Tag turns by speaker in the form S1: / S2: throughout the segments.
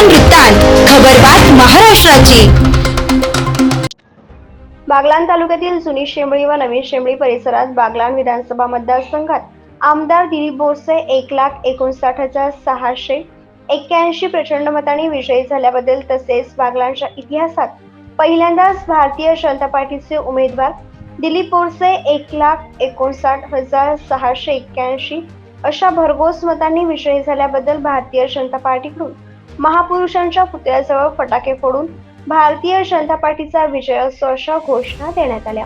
S1: वृत्तांत खबरबात महाराष्ट्राची.
S2: बागलाण तालुक्यातील जुनी शेंबळी व नवीन शेंबळी परिसरात बागलाण विधानसभा मतदारसंघात आमदार दिलीप बोरसे एक लाख एकोणसाठ हजार सहाशे एक्क्याऐंशी प्रचंड मताने विजयी झाल्याबद्दल तसेच बागलाणच्या इतिहासात पहिल्यांदाच भारतीय जनता पार्टीचे उमेदवार दिलीप बोरसे एक लाख एकोणसाठ हजार सहाशे एक्क्याऐंशी अशा भरघोस मतांनी विजयी झाल्याबद्दल भारतीय जनता पार्टीकडून महापुरुषांच्या पुतळ्याजवळ फटाके फोडून भारतीय जनता पार्टीचा विजय असो अशा घोषणा देण्यात आल्या.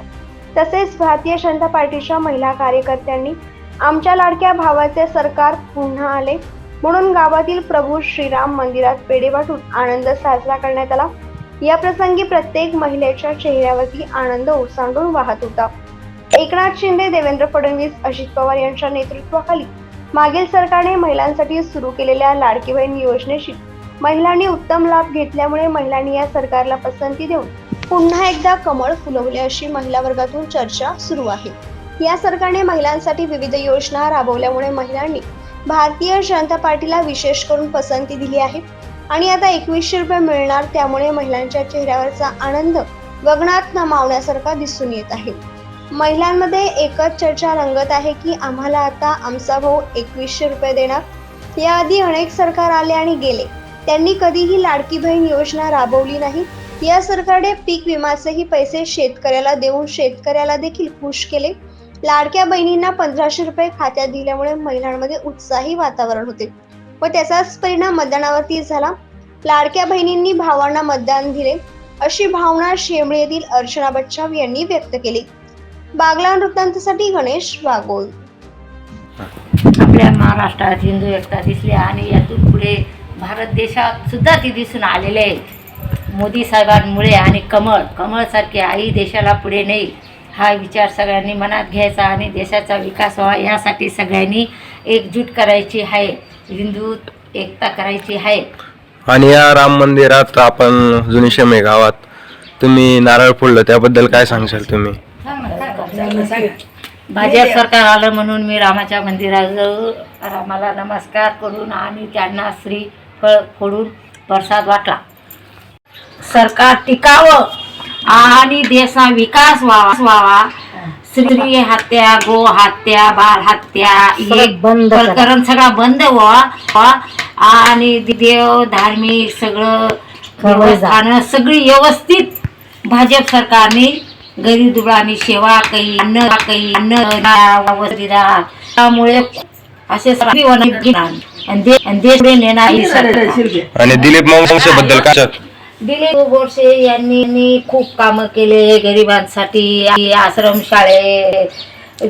S2: तसेच भारतीय जनता पार्टीच्या महिला कार्यकर्त्यांनी आमच्या लाडक्या भावाचे सरकार पुन्हा आले. म्हणून गावातील प्रभू श्रीराम मंदिरात पेढे वाटून आनंद साजरा करण्यात आला. या प्रसंगी प्रत्येक महिलेच्या चेहऱ्यावरती आनंद ओसांडून वाहत होता. एकनाथ शिंदे देवेंद्र फडणवीस अजित पवार यांच्या नेतृत्वाखाली मागील सरकारने महिलांसाठी सुरू केलेल्या लाडकी बहीण योजनेची महिलांनी उत्तम लाभ घेतल्यामुळे महिलांनी या सरकारला पसंती देऊन पुन्हा एकदा कमळ फुलवले अशी महिला वर्गातून चर्चा सुरू आहे. या सरकारने महिलांसाठी विविध योजना राबवल्यामुळे महिलांनी भारतीय जनता पार्टीला विशेष करून पसंती दिली आहे आणि आता एकवीसशे रुपये मिळणार त्यामुळे महिलांच्या चेहऱ्यावरचा आनंद गगनात नमावण्यासारखा दिसून येत आहे. महिलांमध्ये एकच चर्चा रंगत आहे की आम्हाला आता आमचा भाऊ एकवीसशे रुपये देणार. याआधी अनेक सरकार आले आणि गेले. त्यांनी कधीही लाडकी बहीण योजना राबवली नाही. या सरकारने पीक विम्याचेही पैसे शेतकऱ्याला देऊन शेतकऱ्याला देखील खुश केले. लाडक्या बहिणींना पंधराशे रुपये खात्यात दिल्यामुळे महिलांमध्ये उत्साही वातावरण होते. व त्याचाच परिणाम मतदानावरती झाला. लाडक्या बहिणींनी भावांना मतदान दिले. अशी भावना शेंबळे येथील अर्चना बच्चाव यांनी व्यक्त केली. बागला वृत्तांतासाठी गणेश वागोल
S3: आपल्या महाराष्ट्रात हिंदू एकता दिसल्या आणि यातून पुढे भारत देशात सुद्धा ती दिसून आलेले आहेत. मोदी साहेबांमुळे आणि कमळ कमळसारखी आई देशाला पुढे नेईल हा विचार सगळ्यांनी मनात घ्यायचा आणि देशाचा विकास व्हावा यासाठी सगळ्यांनी एकजूट करायची आहे हिंदू एकता करायची आहे.
S4: आणि या राम मंदिरात आपण जुनी शेमे गावात तुम्ही नारळ फोडलं त्याबद्दल काय सांगशाल तुम्ही?
S3: भाजप सरकार आलं म्हणून मी रामाच्या मंदिराजवळ रामाला नमस्कार करून आणि त्यांना श्रीफळ फोडून प्रसाद वाटला सरकार टिकावं आणि देशा विकास व्हावा व्हावा स्त्री हत्या गो हत्या बाळ हत्या हे
S5: बंद करा.
S3: प्रकरण सगळा बंद व्हावा. आणि देव धार्मिक सगळं सगळी व्यवस्थित भाजप सरकारने गरीब दुबळांनी सेवा काही न काही न त्यामुळे असे. आणि
S4: दिलीप मावशी बद्दल काय?
S3: दिलीप बोरसे यांनी यांनी खूप कामं केले गरिबांसाठी. आश्रम शाळे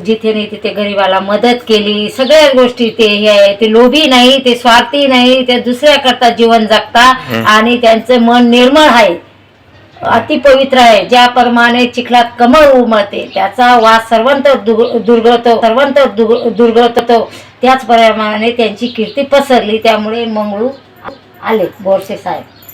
S3: जिथे नाही तिथे गरिबाला मदत केली. सगळ्या गोष्टी ते हे आहे. ते लोभी नाही ते स्वार्थी नाही ते दुसऱ्याकरता जीवन जगता. आणि त्यांचं मन निर्मळ आहे. अति पवित्र आहे ज्याप्रमाणे चिखलात कमळ उमळते त्याचा वास सर्वंत दुर्ग- दुर्गळतो सर्वंत दुर्ग- त्याचप्रमाणे त्यांची कीर्ती पसरली त्यामुळे मंगळू आले बोरसे साहेब.